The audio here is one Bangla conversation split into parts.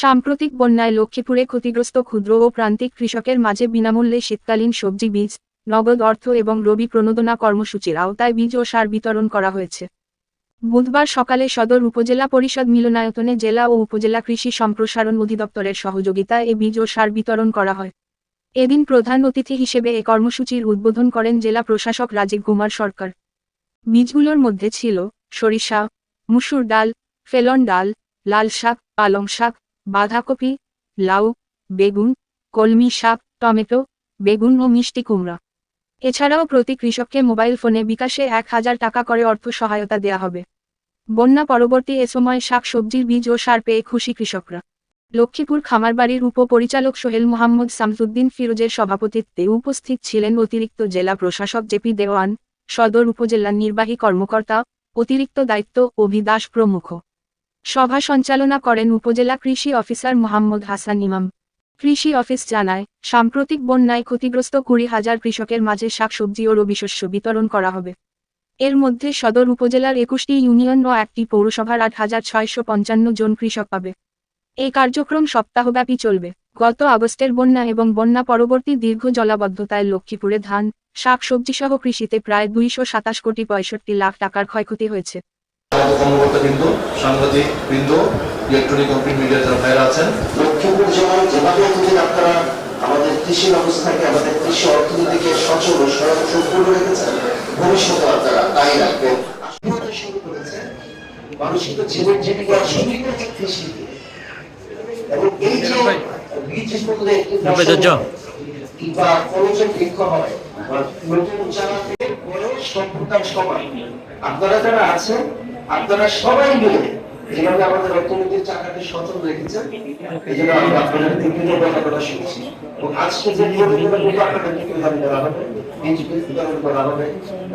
সাম্প্রতিক বন্যায় লক্ষ্মীপুরে ক্ষতিগ্রস্ত ক্ষুদ্র ও প্রান্তিক কৃষকের মাঝে বিনামূল্যে শীতকালীন সবজি বীজ, নগদ অর্থ এবং রবি প্রণোদনা কর্মসূচির আওতায় বীজ ও সার বিতরণ করা হয়েছে। বুধবার সকালে সদর উপজেলা পরিষদ মিলনায়তনে জেলা ও উপজেলা কৃষি সম্প্রসারণ অধিদপ্তরের সহযোগিতায় এ বীজ ও সার বিতরণ করা হয়। এদিন প্রধান অতিথি হিসেবে এ কর্মসূচির উদ্বোধন করেন জেলা প্রশাসক রাজীব কুমার সরকার। বীজগুলোর মধ্যে ছিল সরিষা, মুসুর ডাল, ফেলন ডাল, লাল শাক, পালং শাক বাঁধাকপি, লাউ, বেগুন, কলমি শাক, টমেটো, বেগুন ও মিষ্টি কুমড়া। এছাড়াও প্রতি কৃষককে মোবাইল ফোনে বিকাশে এক হাজার টাকা করে অর্থ সহায়তা দেয়া হবে। বন্যা পরবর্তী এ সময় শাক, সবজির বীজ ও সার পেয়ে খুশি কৃষকরা। লক্ষ্মীপুর খামারবাড়ির উপপরিচালক সোহেল মোহাম্মদ শামসুদ্দিন ফিরোজের সভাপতিত্বে উপস্থিত ছিলেন অতিরিক্ত জেলা প্রশাসক জেপি দেওয়ান, সদর উপজেলার নির্বাহী কর্মকর্তা, অতিরিক্ত দায়িত্ব অভিদাস প্রমুখ। সভা সঞ্চালনা করেন উপজেলা কৃষি অফিসার মোহাম্মদ হাসান ইমাম। কৃষি অফিস জানায়, সাম্প্রতিক বন্যায় ক্ষতিগ্রস্ত কুড়ি হাজার কৃষকের মাঝে শাকসবজি ও রবিশস্য বিতরণ করা হবে। এর মধ্যে সদর উপজেলার একুশটি ইউনিয়ন ও একটি পৌরসভার আট হাজার ছয়শো পঞ্চান্ন জন কৃষক পাবে। এই কার্যক্রম সপ্তাহব্যাপী চলবে। গত আগস্টের বন্যা এবং বন্যা পরবর্তী দীর্ঘ জলাবদ্ধতায় লক্ষ্মীপুরে ধান শাক সবজিসহ কৃষিতে প্রায় দুইশো সাতাশ কোটি পঁয়ষট্টি লাখ টাকার ক্ষয়ক্ষতি হয়েছে। কর্মকর্তা বিন্দু সাংবাদিক বিন্দু ইলেকট্রনিক ও মিডিয়া যারা ভাইরা আছেন। লক্ষ্মীপুর জেলায় যেভাবে এতদিন আপনারা আমাদের কৃষি ব্যবস্থাকে আমাদের কৃষি অর্থনীতিকে সচল ও সম্পূর্ণ রেখেছেন। ভবিষ্যতে আপনারা তাই রাখবেন। শুরু করেছেন মানুষ কিন্তু জীবন জীবিকা করেছে কৃষি। এবং এই যে বীজ ফসল কিংবা কোনো যে বৃক্ষ হয় নতুন চারাতে বড় সম্প্রদায় সবাই আপনারা যারা আছেন আপনারা সবাই মিলে যেভাবে আমাদের অর্থনীতির চাকাকে সচল রেখেছেন, এই জন্য আমি আপনাদের শুনছি। এবং আজকে যে বিধান করা হবে করা হবে,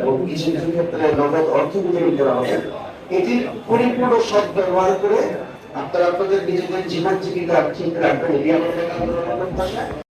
এবং কিছু কিছু ক্ষেত্রে নগদ অর্থ করা হবে। এটির পরিপূর্ণ সৎ ব্যবহার করে আপনারা আপনাদের নিজেদের জীবন, জীবিকা ঠিক রাখবেন, এটি আমাদের